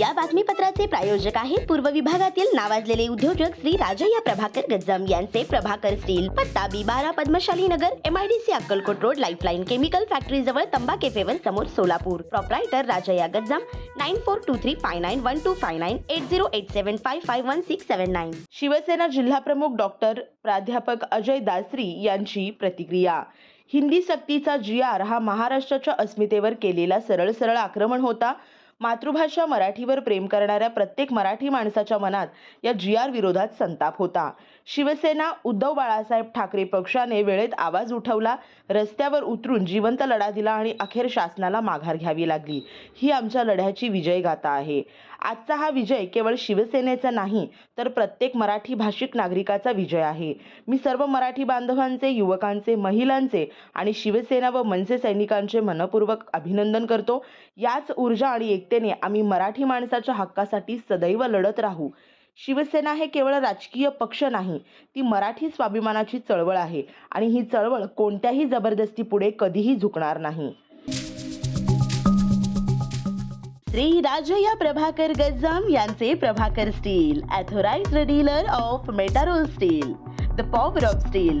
या बातमीपत्राचे प्रायोजक आहेत पूर्व विभागातील नावाजलेले उद्योजक श्री राजय्या प्रभाकर गज्जम यांचे प्रभाकर स्टील पत्ता बी बारा Padmashali Nagar MIDC Akkalkot road lifeline chemical factory जवळ तंबा केफेवर समोर Solapur. Proprietor Rajayya Gajjam nine four two three five nine one two five nine eight zero eight seven five five one six seven nine Shivsena जिल्हाप्रमुख doctor प्राध्यापक अजय दासरी यांची प्रतिक्रिया. हिंदी सक्तीचा जी R हा महाराष्ट्राच्या अस्मितेवर केलेला सरळ सरळ आक्रमण होता. मातृभाषा मराठीवर प्रेम करणाऱ्या प्रत्येक मराठी माणसाच्या मनात या जी आर विरोधात संताप होता. शिवसेना उद्धव बाळासाहेब ठाकरे पक्षाने वेळेत आवाज उठवला रस्त्यावर उतरून जिवंत लढा दिला आणि अखेर शासनाला माघार घ्यावी लागली. ही आमच्या लढ्याची विजयगाथा आहे. आजचा हा विजय केवळ शिवसेनेचा नाही तर प्रत्येक मराठी भाषिक नागरिकाचा विजय आहे. मी सर्व मराठी बांधवांचे युवकांचे महिलांचे आणि शिवसेना व मनसे सैनिकांचे मनपूर्वक अभिनंदन करतो. याच ऊर्जा आणि एक एकतेने आम्ही मराठी माणसाच्या हक्कासाठी सदैव लढत राहू. शिवसेना हे केवळ राजकीय पक्ष नाही ती मराठी स्वाभिमानाची चळवळ आहे आणि ही चळवळ कोणत्याही जबरदस्तीपुढे कधीही झुकणार नाही. श्री राजया प्रभाकर गज्जम यांचे Prabhakar steel authorized dealer of Metarol steel the power of steel.